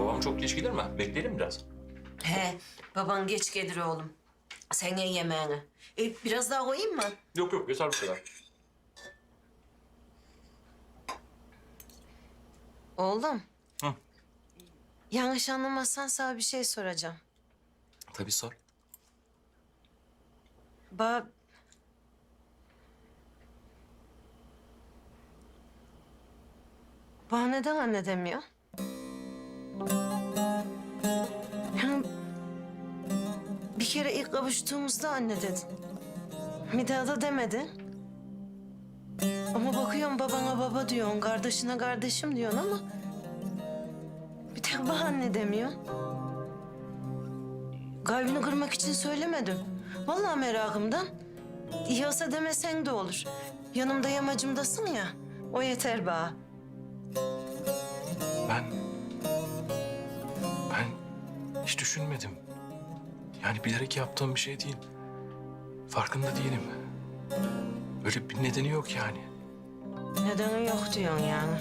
Babam çok geç gelir mi? Bekleyelim biraz. He, baban geç gelir oğlum. Sen ye yemeğini. E, biraz daha koyayım mı? Yok yok yeter bu kadar. Oğlum. Hı. Yanlış anlamazsan sana bir şey soracağım. Tabii sor. Ba... Bana neden anne demiyor? Bir kere ilk kavuştuğumuzda anne dedin. Bir daha da demedin. Ama bakıyorum babana baba diyorsun, kardeşine kardeşim diyorsun ama... Bir tek bana anne demiyorsun. Kalbini kırmak için söylemedim. Vallahi merakımdan. İyi olsa demesen de olur. Yanımda yamacımdasın ya. O yeter bana. Ben... Ben hiç düşünmedim. Yani bilerek yaptığım bir şey değil. Farkında değilim. Öyle bir nedeni yok yani. Nedeni yok diyorsun yani.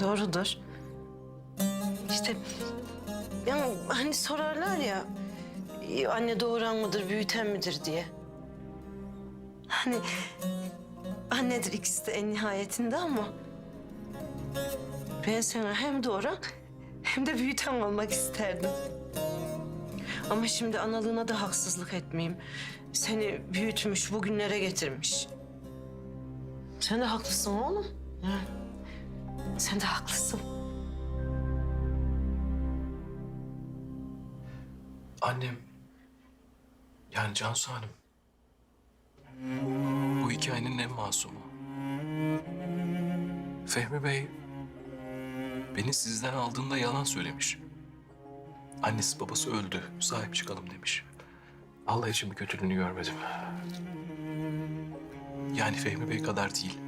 Doğrudur. İşte yani hani sorarlar ya "E, anne doğuran mıdır, büyüten midir diye. Hani annedir ikisi de en nihayetinde ama ben sana hem doğuran hem de büyüten olmak isterdim. Ama şimdi analığına da haksızlık etmeyeyim. Seni büyütmüş, bugünlere getirmiş. Sen de haklısın oğlum. Ha. Sen de haklısın. Annem... Yani Cansu Hanım... Bu hikayenin en masumu. Fehmi Bey... Beni sizden aldığında yalan söylemiş. Annesi babası öldü, sahip çıkalım demiş. Allah için bir kötülüğünü görmedim. Yani Fehmi Bey kadar değil.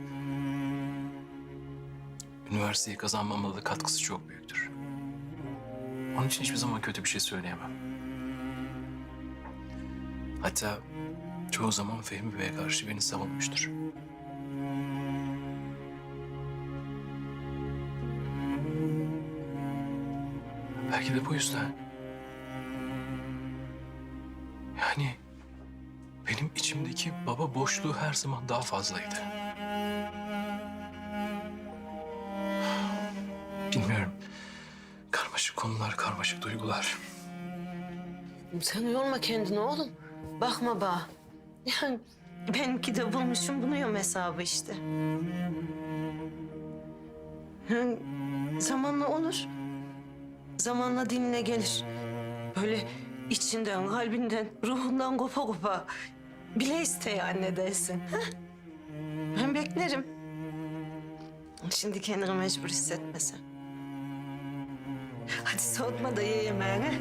Üniversiteyi kazanmama da katkısı çok büyüktür. Onun için hiçbir zaman kötü bir şey söyleyemem. Hatta çoğu zaman Fehmi Bey'e karşı beni savunmuştur. Belki de bu yüzden. Yani benim içimdeki baba boşluğu her zaman daha fazlaydı. Bilmiyorum. Karmaşık konular, karmaşık duygular. Sen yorma kendini oğlum. Bakma bana. Yani benimki de bulmuşum bunuyorum hesabı işte. Yani zamanla olur. Zamanla diline gelir. Böyle içinden, kalbinden, ruhundan kopa kopa. Bile isteye anne dersin. heh? Ben beklerim. Şimdi kendini mecbur hissetmesen. Hadi soğutma da ye yemeğini.